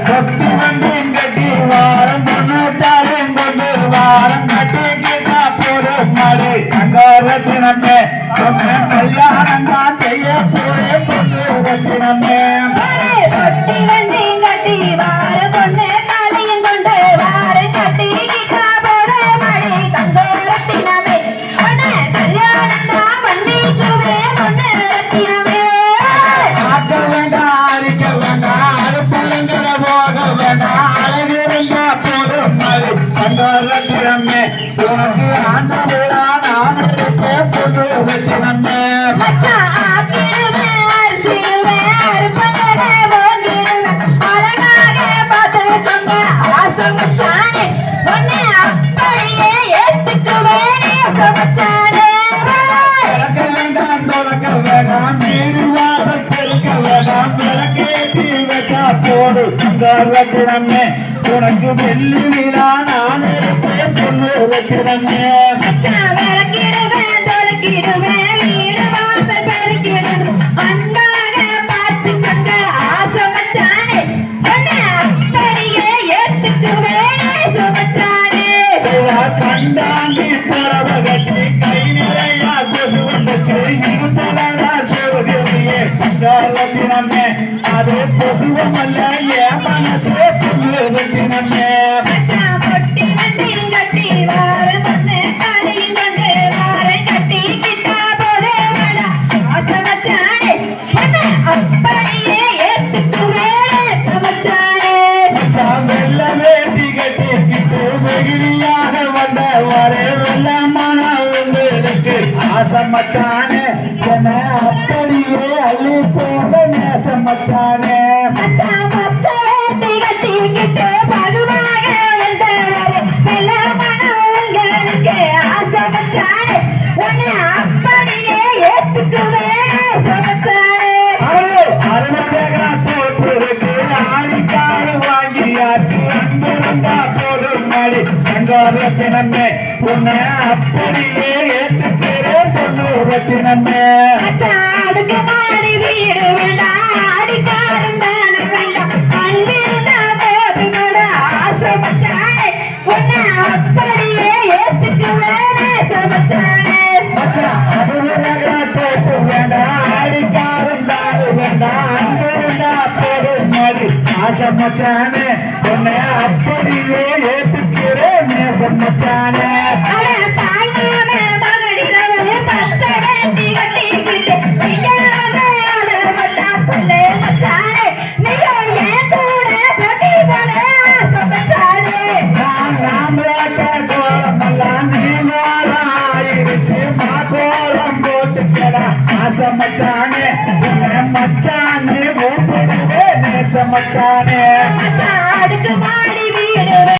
கொத்தி வண்டியும் கட்டி வாரம் முன்னூத்தாலும் கொண்டு வாரம் கட்டி கேட்டா போதும் மழை கல்யாணம் தான் செய்ய போரே பொண்ணு ரத்தினமே மழை சங்காரத்தினமே உனக்கு ஆண்டு விழா நான் பொண்ணு போடு போடு ரத்தினமே உனக்கு வெள்ளி விழா நான் இருப்பேன் பொண்ணு ரத்தினமே தாலியும் கொண்டு வார கட்டி கிட்டா போதே வாடா. ஆசை மச்சானே உன்னை மச்சானே. மச்சான் மச்ச கட்டிக்கிட்டு பதுவாக வந்தவரே நல்ல மனம் ஆசை மச்சானே உன்னை அப்படியே ஏத்துக்குவேனே சமச்சானே அருணதேகா தோற்றுருக்கு ஆடிக்காரு வாங்கியாச்சு அன்பு இருந்தா போதும் மாடி உன்னை அப்படியே பொண்ணு ரத்தினமே ஆசை மச்சானே உன்னை அப்படியே ஏற்றுக்கிறேன் நேசம் மச்சானே அட தாய் மாமே மகளிரவே பச்சை வேட்டி கட்டிக்கிட்டு நிஜமே அழகட்டா சொல்லு மச்சானே நீயோ என் கூட போட்டி போட ஆசை மச்சானே நான் நாமளாட்ட கோலமெல்லாம் நீமாலாயிடுச்சு மாகோலம் போட்டுக்கடா ஆசை மச்சானே உன்னை மச்சானே கூப்பிடுவே நேச மச்சானே மச்சான் அடுக்கு மா